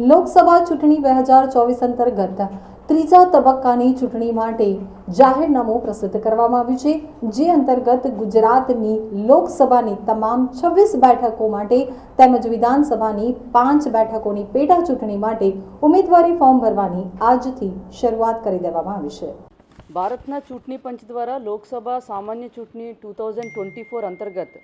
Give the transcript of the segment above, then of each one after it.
લોકસભા ચૂંટણી બે હજાર ચોવીસ અંતર્ગત ત્રીજા તબક્કાની ચૂંટણી માટે જાહેરનામું પ્રસિદ્ધ કરવામાં આવ્યું છે, જે અંતર્ગત ગુજરાતની લોકસભાની તમામ છવ્વીસ બેઠકો માટે તેમજ વિધાનસભાની પાંચ બેઠકોની પેટા ચૂંટણી માટે ઉમેદવારી ફોર્મ ભરવાની આજથી શરૂઆત કરી દેવામાં આવી છે. ભારતના ચૂંટણી પંચ દ્વારા લોકસભા સામાન્ય ચૂંટણી ટુ થાઉઝન્ડ ટ્વેન્ટી ફોર અંતર્ગત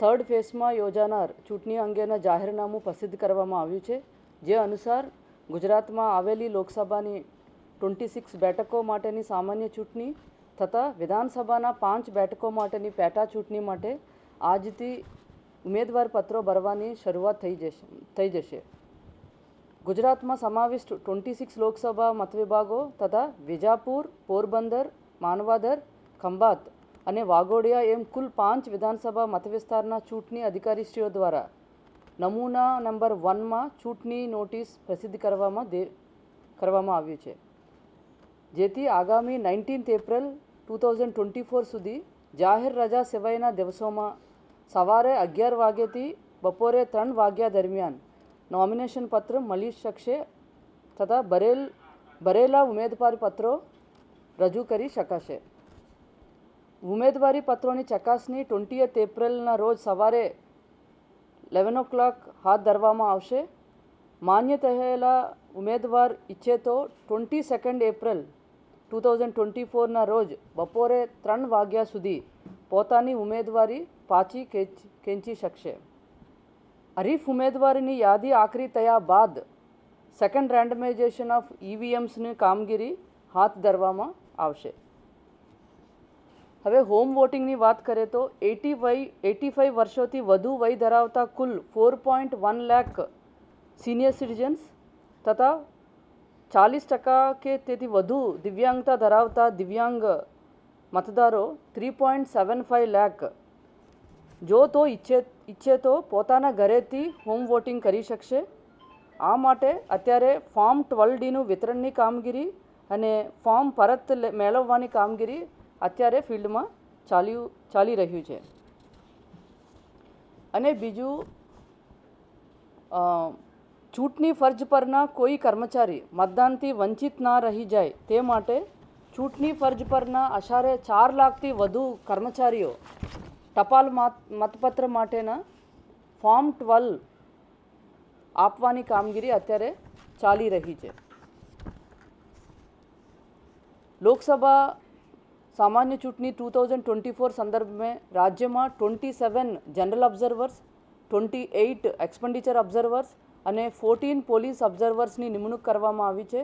થર્ડ ફેઝમાં યોજાનાર ચૂંટણી અંગેના જાહેરનામું પ્રસિદ્ધ કરવામાં આવ્યું છે. જે અનુસાર ગુજરાતમાં આવેલી લોકસભાની ટ્વેન્ટી સિક્સ બેઠકો માટેની સામાન્ય ચૂંટણી તથા વિધાનસભાના પાંચ બેઠકો માટેની પેટા ચૂંટણી માટે આજથી ઉમેદવાર પત્રો ભરવાની શરૂઆત થઈ જશે થઈ જશે. ગુજરાતમાં સમાવિષ્ટ ટ્વેન્ટી સિક્સ લોકસભા મતવિભાગો તથા વિજાપુર, પોરબંદર, માનવાદર, ખંભાત અને વાઘોડિયા એમ કુલ પાંચ વિધાનસભા મતવિસ્તારના ચૂંટણી અધિકારીશ્રીઓ દ્વારા નમૂના નંબર વનમાં ચૂંટણી નોટિસ પ્રસિદ્ધ કરવામાં દે, કરવામાં આવ્યું છે. જેથી આગામી nineteenth April two thousand twenty four સુધી જાહેર રજા સિવાયના દિવસોમાં સવારે અગિયાર વાગ્યાથી બપોરે ત્રણ વાગ્યા દરમિયાન નોમિનેશન પત્ર મળી શકશે તથા ભરેલ ભરેલા ઉમેદવારી પત્રો રજૂ કરી શકાશે. ઉમેદવારી પત્રોની ચકાસણી ટ્વેન્ટીએથ એપ્રિલના રોજ સવારે લેવન ઓ ક્લોક હાથ ધરવામાં આવશે. માન્ય થયેલા ઉમેદવાર ઈચ્છે તો twenty second April two thousand twenty ફોરના રોજ બપોરે ત્રણ વાગ્યા સુધી પોતાની ઉમેદવારી પાછી ખેંચી શકશે. હરીફ ઉમેદવારીની યાદી આખરી થયા બાદ સેકન્ડ રેન્ડમાઇઝેશન ઓફ ઈવીએમ્સની કામગીરી હાથ ધરવામાં આવશે. હવે હોમ વોટિંગની વાત કરીએ તો એટી વય, એટી ફાઇવ વર્ષોથી વધુ વય ધરાવતા કુલ four point one lakh senior citizens તથા ચાલીસ ટકા કે તેથી વધુ દિવ્યાંગતા ધરાવતા દિવ્યાંગ મતદારો three point seven five lakh. જો તો ઈચ્છે ઈચ્છે તો પોતાના ઘરેથી હોમ વોટિંગ કરી શકશે. આ માટે અત્યારે ફોર્મ ટ્વેલ્વ ડીનું વિતરણની કામગીરી અને ફોર્મ પરત મેળવવાની કામગીરી અત્યારે ફિલ્ડમાં ચાલ્યું, ચાલી રહ્યું છે. અને બીજું છૂટની ફરજ પરના કોઈ કર્મચારી મતદાનથી વંચિત ના રહી જાય તે માટે ચૂંટણી ફરજ પરના આશરે ચાર લાખથી વધુ કર્મચારીઓ ટપાલ મત, મતપત્ર માટેના ફોર્મ ટ્વેલ્વ આપવાની કામગીરી અત્યારે ચાલી રહી છે. લોકસભા સામાન્ય ચૂંટણી ટુ થાઉઝન્ડ ટ્વેન્ટી ફોર સંદર્ભમાં રાજ્યમાં twenty seven general observers, twenty eight expenditure observers અને ફોર્ટીન પોલીસ ઓબ્ઝર્વર્સની નિમણૂક કરવામાં આવી છે.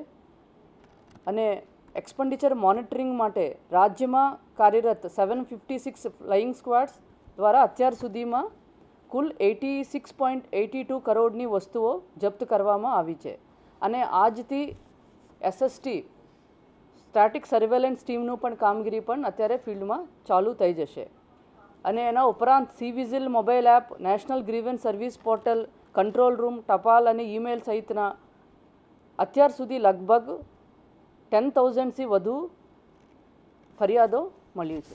અને એક્સપેન્ડિચર મોનિટરિંગ માટે રાજ્યમાં કાર્યરત seven fifty six flying squads દ્વારા અત્યાર સુધીમાં કુલ eighty six point eighty two કરોડની વસ્તુઓ જપ્ત કરવામાં આવી છે. અને આજથી એસએસટી સ્ટેટિક સર્વેલન્સ ટીમનું પણ કામગીરી પણ અત્યારે ફિલ્ડમાં ચાલુ થઈ જશે. અને એના ઉપરાંત C vigil mobile app, national grievance service portal, control room, ટપાલ અને ઈમેલ સહિતના અત્યાર સુધી લગભગ ટેન થાઉઝન્ડથી વધુ ફરિયાદો મળ્યું છે.